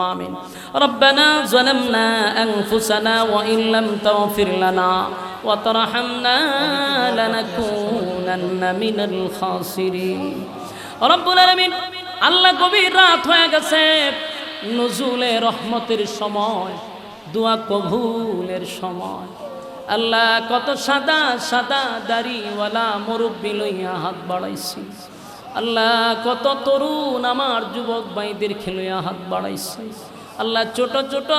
آمين ربنا ظلمنا أنفسنا وإن لم تغفر لنا وترحمنا لنكونن من الخاسرين رب العالمين আল্লাহ গভীর রাত হয়ে গেছে নজুলে রহমতের সময় দোয়া কবুলের সময় আল্লাহ কত সাদা সাদা দাড়িওয়ালা মুরব্বী লইয়া হাত বাড়াইছি আল্লাহ, কত তরুণ আমার যুবক ভাইদের খেলোয়া হাত বাড়াইছে। আল্লাহ, ছোট ছোট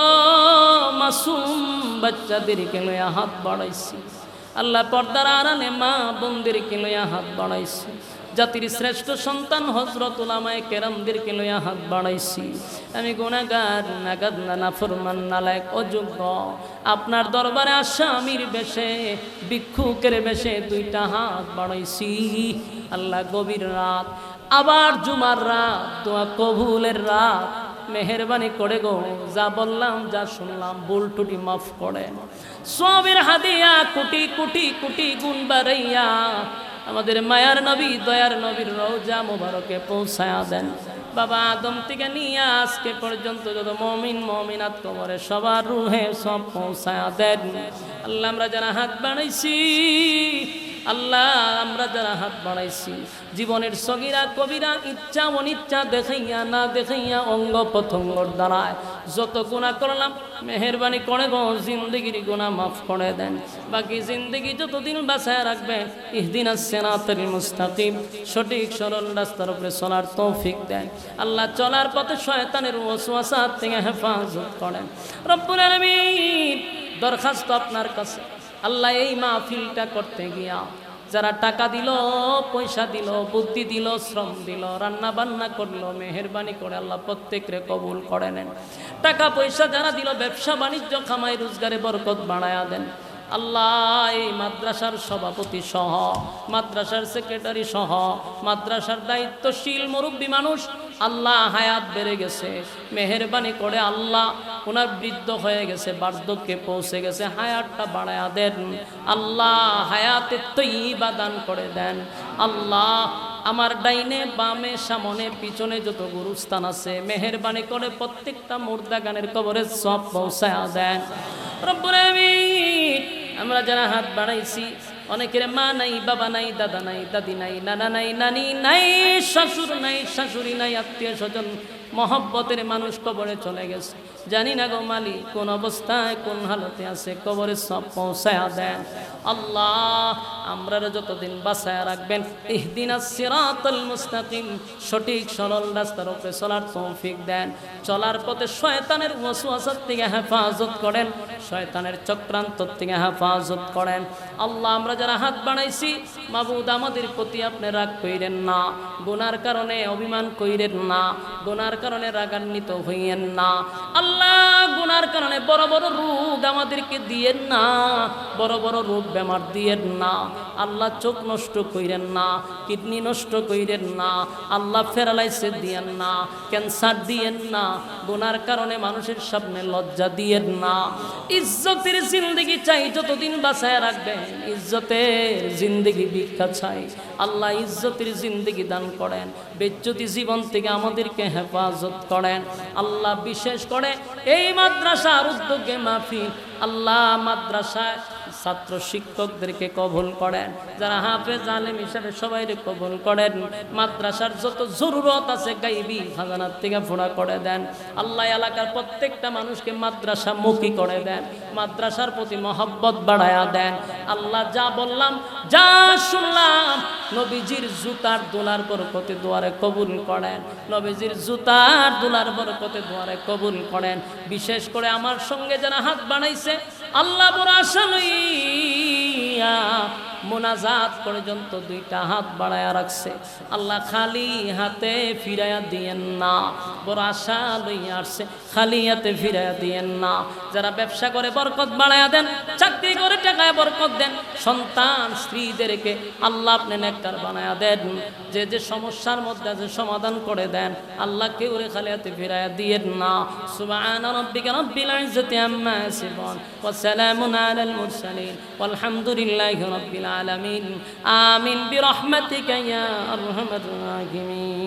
মাসুম বাচ্চাদের খেলোয়া হাত বাড়াইছে। আল্লাহ, পর্দার আড়ালে মা বোনদের খেলোয়া হাত বাড়াইছি। জাতির শ্রেষ্ঠ সন্তান হজরত উলামায় কেরামদেরকে লইয়া হাত বাড়াইছি। আমি গুণাগার নাগাদ নানা ফরমান, নালায়ক, অযোগ্য। আপনার দরবারে আসামির বেশে, ভিক্ষুকের বেশে দুইটা হাত বাড়াইছি। আল্লাহ গভীর রাত, আবার জুমার রাত, দোয়া কবুলের রাত। মেহরবানি করে গো, যা বললাম, যা শুনলাম, ভুল টুটি মাফ করে। সবের হাদিয়া কোটি কোটি কোটি গুণ বাড়াইয়া আমাদের মায়ার নবী, দয়ার নবীর রওজা মোবারকে পৌঁছায়া দেন। বাবা আদম থেকে নিয়ে আজকে পর্যন্ত যত মমিন, মমিনাত কবরে সবার রুহে সব পৌঁছায়া দেন। আল্লাহ আমরা যারা হাত বানাইছি আল্লাহ, আমরা যারা হাত বাড়াইছি, জীবনের সগিরা, কবিরা, ইচ্ছা অনিচ্ছা দেখাইয়া না দেখাইয়া অঙ্গ প্রত্যঙ্গর দ্বারায় যত গুণা করলাম, মেহরবানি করে গো, জিন্দগির গুণা মাফ করে দেন। বাকি জিন্দগি যতদিন বাসায় রাখবেন ইহদিন সেনাতের মুস্তাকিম, সঠিক সরল রাস্তার উপরে চলার তৌফিক দেন। আল্লাহ চলার পথে শয়তানের ওয়াসওয়াসাত থেকে হেফাজত করেন। রব্বুল আলামিন, দরখাস্ত আপনার কাছে। আল্লাহ এই মাহফিলটা করতে গিয়া যারা টাকা দিল, পয়সা দিল, বুদ্ধি দিল, শ্রম দিল রান্না বান্না করল, মেহরবানি করে আল্লাহ প্রত্যেকরে কবুল করে নেন। টাকা পয়সা যারা দিল, ব্যবসা বাণিজ্য খামাই রোজগারে বরকত বাড়ায়া দেন। আল্লাহ, এই মাদ্রাসার সভাপতি সহ, মাদ্রাসার সেক্রেটারি সহ, মাদ্রাসার দায়িত্বশীল মুরব্বী মানুষ, আল্লাহ হায়াত বেড়ে গেছে, মেহরবানি করে আল্লাহ ওনার বৃদ্ধ হয়ে গেছে, বার্ধক্যে পৌঁছে গেছে, হায়াতটা বাড়ায়া দেন, আল্লাহ হায়াতের তৈবা দান করে দেন, আল্লাহ আমার ডাইনে, বামে, সামনে, পিছনে যত গুরুস্থান আছে, মেহরবানি করে প্রত্যেকটা মুর্দা গানের কবরে সব পৌঁছায়া দেন। রব্বুল আলামিন আমরা যারা হাত বাড়াইছি, অনেকের মা নাই, বাবা নাই, দাদা নাই, দাদি নাই, নানা নাই, নানি নাই, শ্বশুর নাই, শাশুড়ি নাই, আত্মীয় স্বজন, মহব্বতের মানুষ কবরে চলে গেছে। জানি না গো মালি কোন অবস্থায়, কোন হালতে আছে, কবরে সব পৌঁছায় দেন। আল্লাহ আমরা যতদিন বাসায় রাখবেন, ইহদিন সিরাতুল মুস্তাকিম, সঠিক, সরল রাস্তার উপরে চলার তৌফিক দেন। চলার পথে শয়তানের ওয়াসওয়াসার থেকে হেফাজত করেন, শয়তানের চক্রান্ত থেকে হেফাজত করেন। আল্লাহ, আমরা যারা হাত বাড়াইছি, মাবুদ, আমাদের প্রতি আপনি রাগ কইরেন না, গুনার কারণে অভিমান কইরেন না, গুনার কারণে রাগান্বিত হইয়েন না। আল্লাহ গুনার কারণে বড় বড় রোগ আমাদেরকে দিয়ে না বড় বড় রোগ বেমার দিয়ে না। আল্লাহ চোখ নষ্ট কইরেন না, কিডনি নষ্ট কইরেন না, আল্লাহ ফেরালাইসে দিয়েন না, ক্যান্সার দিয়েন না, গুনার কারণে মানুষের সামনে লজ্জা দিয়েন না। ইজ্জতের জিন্দগি চাই, যতদিন বাঁচায় রাখবেন, ইজ্জতের জিন্দগি ভিক্ষা চাই। আল্লাহ ইজ্জতের জিন্দগি দান করেন, বেজ্জতি জীবন থেকে আমাদেরকে হেফাজত করেন। আল্লাহ বিশেষ করে এই মাদ্রাসার উদ্যোগে মাফি আল্লাহ মাদ্রাসায় ছাত্র শিক্ষকদেরকে কবুল করেন। যারা হাফেজ আলেম হিসাবে সবাইকে কবুল করেন, মাদ্রাসার যত জরুরত আছে গাইবি খাজানার থেকে ফোড়া করে দেন। আল্লাহ এলাকার প্রত্যেকটা মানুষকে মাদ্রাসা মুখী করে দেন, মাদ্রাসার প্রতি মহব্বত বাড়ায়া দেন। আল্লাহ যা বললাম, যা শুনলাম, নবীজির জুতার দোলার বরকতে দোয়ারে কবুল করেন। নবীজির জুতার দোলার বরকতে দোয়ারে কবুল করেন। বিশেষ করে আমার সঙ্গে যারা হাত বানাইছে আল্লাহ বড় আশা লইয়া মোনাজাত পর্যন্ত দুইটা হাত বাড়ায়া রাখছে। আল্লাহ খালি হাতে ফিরাইয়া দিয়েন না, বড় আশা লইয়া আসছে, খালি হাতে ফিরাইয়া দিয়েন না। যারা ব্যবসা করে বরকত বাড়ায়া দেন করে টাকায় বরকত দেন, সন্তান স্ত্রীদেরকে আল্লাহ আপনি নেককার বানায়া দেন। যে যে সমস্যার মধ্যে আছে সমাধান করে দেন। আল্লাহ কেউ রে খালি হাতে ফিরাইয়া দিয়ে না। সুবহান রাব্বিকা রাব্বিল ইজ্জাতি আম্মা ইয়াসিফুন ওয়া সালামুন আলাল মুরসালিন ওয়ালহামদুলিল্লাহি রাব্বিল আলামিন। আমিন বিরহমাতিকা ইয়া আরহামার রাহিমিন।